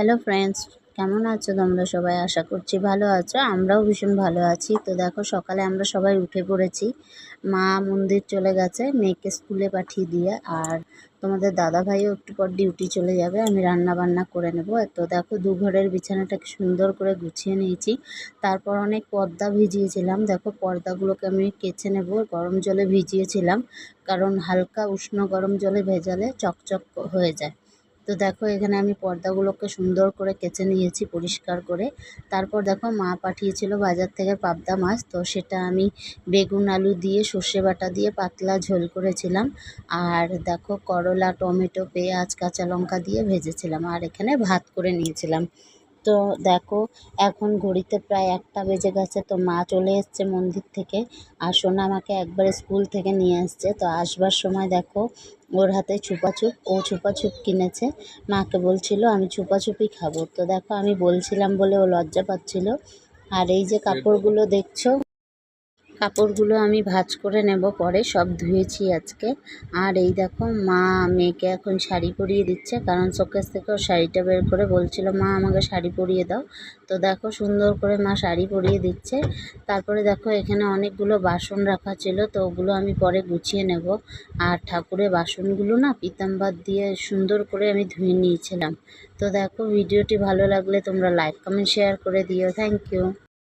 Hello friends কেমন আছো তোমরা সবাই? আশা করছি ভালো আছো। আমরাও ভীষণ ভালো আছি। তো দেখো, সকালে আমরা সবাই উঠে পড়েছি। মা মন্দির চলে গেছে, মেয়েকে স্কুলে পাঠিয়ে দিয়ে। আর তোমাদের দাদা ভাইও একটু পর ডিউটি চলে যাবে। আমি রান্না বান্না করে নেব। তো দেখো দু ঘরের বিছানাটাকে সুন্দর করে গুছিয়ে নিয়েছি। তারপর অনেক পর্দা ভিজিয়েছিলাম। দেখো, পর্দাগুলোকে আমি কেচে নেব। গরম জলে ভিজিয়েছিলাম। কারণ হালকা উষ্ণ গরম জলে ভেজালে চকচক হয়ে যায়। তো দেখো, এখানে আমি পর্দাগুলোকে সুন্দর করে কেচে নিয়েছি, পরিষ্কার করে। তারপর দেখো, মা পাঠিয়েছিল বাজার থেকে পাবদা মাছ। তো সেটা আমি বেগুন, আলু দিয়ে, সর্ষে বাটা দিয়ে পাতলা ঝোল করেছিলাম। আর দেখো, করলা, টমেটো, পেঁয়াজ, কাঁচা লঙ্কা দিয়ে ভেজেছিলাম। আর এখানে ভাত করে নিয়েছিলাম। তো দেখো এখন ঘড়িতে প্রায় একটা বেজে গেছে তো মা চলে এসছে মন্দির থেকে আর সোনা আমাকে একবারে স্কুল থেকে নিয়ে আসছে। তো আসবার সময় দেখো ওর হাতে ছুপাছুপ ও ছুপাছুপ কিনেছে। মাকে বলছিল আমি ছুপাছুপি খাব। তো দেখো আমি বলছিলাম বলে ও লজ্জা পাচ্ছিল। আর এই যে কাপড়গুলো দেখছ কাপড়গুলো আমি ভাজ করে নেব, পরে সব ধুয়েছি আজকে। আর এই দেখো, মা মেয়েকে এখন শাড়ি পরিয়ে দিচ্ছে, কারণ শোকেস থেকেও শাড়িটা বের করে বলছিল, মা, আমাকে শাড়ি পরিয়ে দাও। তো দেখো, সুন্দর করে মা শাড়ি পরিয়ে দিচ্ছে। তারপরে দেখো, এখানে অনেকগুলো বাসন রাখা ছিল, তো ওগুলো আমি পরে গুছিয়ে নেব। আর ঠাকুরের বাসনগুলো না পিতাম্বার দিয়ে সুন্দর করে আমি ধুয়ে নিয়েছিলাম। তো দেখো, ভিডিওটি ভালো লাগলে তোমরা লাইক, কমেন্ট, শেয়ার করে দিও। Thank you.